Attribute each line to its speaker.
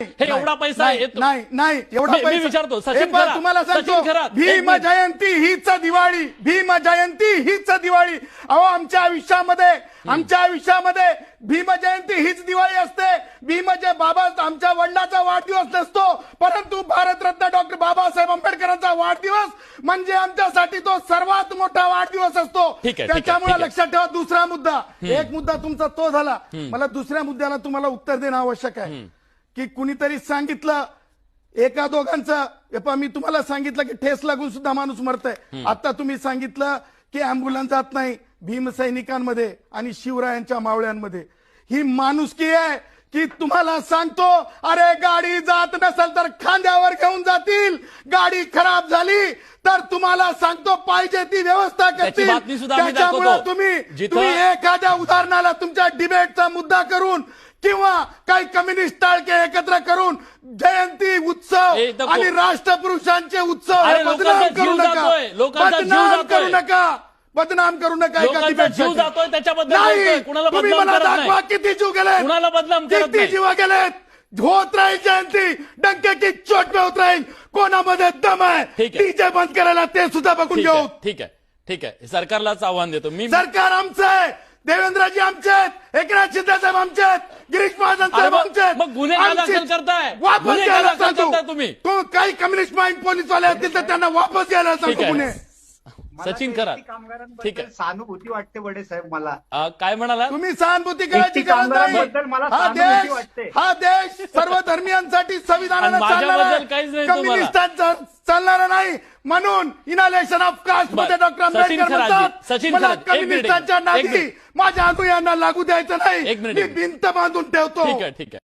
Speaker 1: हे एवढा पैसा
Speaker 2: नाही,
Speaker 1: येतो
Speaker 2: नाही नाही एवढा पैसा
Speaker 1: विचारतो, सचिन
Speaker 2: तुम्हाला
Speaker 1: सचिन
Speaker 2: सांगतो भीम. जयंती हीच दिवाळी भीम जयंती हीच दिवाळी. अहो आमच्या आयुष्यामध्ये आमच्या आयुष्यामध्ये भीम जयंती हीच दिवाळी असते. भीम जय बाबा आमच्या वडिलाचा वाढदिवस नसतो परंतु भारतरत्न डॉक्टर बाबासाहेब आंबेडकरांचा वाढदिवस म्हणजे आमच्यासाठी तो सर्वात मोठा वाढदिवस असतो.
Speaker 1: आहे, आहे,
Speaker 2: त्याच्यामुळे
Speaker 1: आहे.
Speaker 2: लक्षात ठेवा दुसरा मुद्दा. एक मुद्दा तुमचा तो झाला. मला दुसऱ्या मुद्द्याला तुम्हाला उत्तर देणं आवश्यक आहे. की कुणीतरी सांगितलं एका दोघांचं मी तुम्हाला सांगितलं की ठेस लागून सुद्धा माणूस मरतय. आता तुम्ही सांगितलं की अँब्युलन्स जात नाही भीमसैनिकांमध्ये आणि शिवरायांच्या मावळ्यांमध्ये. ही माणुसकी आहे की तुम्हाला सांगतो अरे गाडी जात नसेल तर खांद्यावर घेऊन जातील. गाडी खराब झाली तर तुम्हाला सांगतो पाहिजे ती व्यवस्था करतील. त्याच्यामुळे तुम्ही एखाद्या उदाहरणाला तुमच्या डिबेटचा मुद्दा करून किंवा काही कम्युनिस्ट टाळके एकत्र करून जयंती उत्सव आणि राष्ट्रपुरुषांचे उत्सव बदनाम करू नका. बदनाम. करू नका. बदनाम करू नका एका
Speaker 1: जीव. जातोय, त्याच्याबद्दल.
Speaker 2: नाही.
Speaker 1: कुणाला
Speaker 2: तुम्ही
Speaker 1: बदनाम
Speaker 2: मला. दाखवा किती जीव गेले
Speaker 1: कुणाला बदनाम
Speaker 2: किती. जीव गेलेत. होत राहील जयंती. डंके की चोट में होत राहील कोणामध्ये दम आहे. डीजे बंद करायला ते सुद्धा बघून घेऊ.
Speaker 1: ठीक आहे ठीक आहे. सरकारलाच आव्हान देतो. मी
Speaker 2: सरकार आमचं आहे. देवेंद्रजी आमचे एकनाथ शिंदे साहेब आमचे आहेत गिरीश महाजन साहेब
Speaker 1: मग-
Speaker 2: आमचे आहेत
Speaker 1: मग गुन्हे का
Speaker 2: आमचे-
Speaker 1: दाखल करताय?
Speaker 2: वापस
Speaker 1: गुन्हे का
Speaker 2: घ्यायला
Speaker 1: दाखल
Speaker 2: सांगतो
Speaker 1: करताय तुम्ही?
Speaker 2: तो काही कम्युनिस्ट माइंड पोलीसवाले असतील तर त्यांना वापस घ्यायला
Speaker 1: ठीक
Speaker 2: सांगतो
Speaker 1: आहे.
Speaker 2: पुणे
Speaker 1: सचिन खरात
Speaker 3: कामगारांबद्दल
Speaker 1: ठीक आहे
Speaker 3: सहानुभूती वाटते बडे साहेब मला
Speaker 1: काय म्हणाला
Speaker 2: तुम्ही सहानुभूती करायची गरज नाही हा देश
Speaker 3: वाटते.
Speaker 2: हा देश सर्व धर्मियांसाठी संविधानानं
Speaker 1: माझ्याबद्दल
Speaker 2: चालणारा
Speaker 1: काहीच नाही तुम्हाला.
Speaker 2: कम्युनिस्टांचा चालणारा नाही म्हणून इनॉलेशन ऑफ
Speaker 1: कास्टमध्ये.
Speaker 2: डॉक्टर
Speaker 1: सचिन
Speaker 2: आंबेडकर म्हणतात
Speaker 1: सचिन
Speaker 2: मला
Speaker 1: खरात, एक मिनिट,
Speaker 2: कम्युनिस्टांच्या
Speaker 1: मिनिट.
Speaker 2: माझ्या अनुयांना लागू द्यायचं नाही
Speaker 1: एक मिनिट,
Speaker 2: मी. भिंत बांधून ठेवतो
Speaker 1: ठीक आहे ठीक आहे